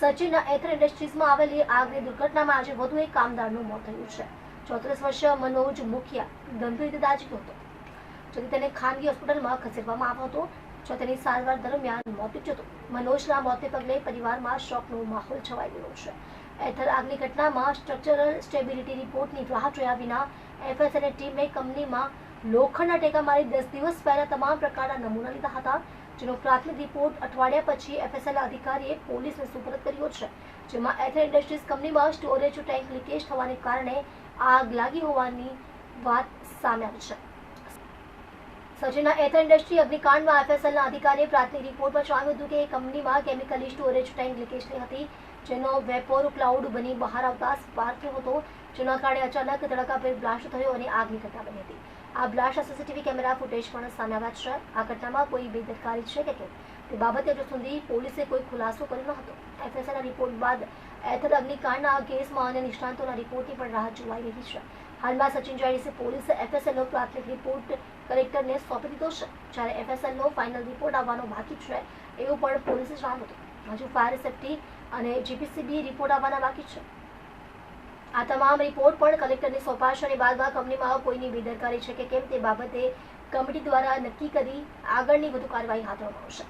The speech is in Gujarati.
સચિનના એથર ઇન્ડસ્ટ્રીઝમાં આવેલી આગની દુર્ઘટનામાં આજે વધુ એક કામદારનું મોત થયું છે. ચોત્રીસ વર્ષીય મનોજ મુખિયા ગંભીર રીતે દાઝ્યો હતો. જેથી તેને ખાનગી હોસ્પિટલમાં ખસેડવામાં આવ્યો હતો. જો તેની સારવાર દરમિયાન મોત નીપજ્યું હતું મનોજના મોતને પગલે પરિવારમાં શોકનો માહોલ છવાઈ ગયો છે. એથર આગની ઘટનામાં સ્ટ્રક્ચરલ સ્ટેબિલિટી રિપોર્ટની રાહ જોયા વિના એફએસએલની ટીમે કંપનીમાં લોખંડના ટેકા મારી દસ દિવસ પહેલા તમામ પ્રકારના નમૂના લીધા હતા. જેનો પ્રાથમિક રિપોર્ટ અઠવાડિયા પછી એફએસએલ અધિકારીએ પોલીસને સુપરત કર્યો છે, જેમાં એથર ઇન્ડસ્ટ્રીઝ કંપનીમાં સ્ટોરેજ ટેન્ક લીકેજ થવાને કારણે આગ લાગી હોવાની વાત સામે આવી છે. સચિનના એથર ઇન્ડસ્ટ્રી અગ્નિકાંડમાં એફએસએલના અધિકારીએ પ્રાથમિક રિપોર્ટમાં જણાવ્યું હતું કે કંપનીમાં કેમિકલી સ્ટોરેજ ટેન્ક લીકેજ થઈ હતી, જેનો વેપોર ક્લાઉડ બની બહાર આવતા સ્પાર્ક થયો હતો, જેના કારણે અચાનક ધડાકાભેર બ્લાસ્ટ થયો અને આગની ઘટના બની હતી. આ બ્લાસ્ટ સીસીટીવી કેમેરા ફૂટેજ પણ સામે આવ્યા છે. આ ઘટનામાં કોઈ બેદરકારી છે કે કેમ? તે બાબતે હજુ સુધી પોલીસે કોઈ ખુલાસો કર્યો ન હતો. એફએસએલના રિપોર્ટ બાદ એથલ અગ્નિકાંડના કેસમાં અને નિષ્ણાંતોના રિપોર્ટની પણ રાહ જોવાઈ રહી છે. હાલમાં સચિન જાડેસે પોલીસે એફએસએલનો પ્રાથમિક રિપોર્ટ કલેક્ટરને સોંપી દીધો છે, જ્યારે એફએસએલનો ફાઇનલ રિપોર્ટ આવવાનો બાકી છે, એવું પણ પોલીસે જણાવ્યું હતું. હજુ ફાયર સેફટી અને જીપીસીબી રિપોર્ટ આવવાના બાકી છે. આ તમામ રિપોર્ટ પણ કલેક્ટરને સોંપાશે અને બાદમાં કંપનીમાં કોઈની બેદરકારી છે કે કેમ તે બાબતે કમિટી દ્વારા નક્કી કરી આગળની વધુ કાર્યવાહી હાથ ધરવામાં આવશે.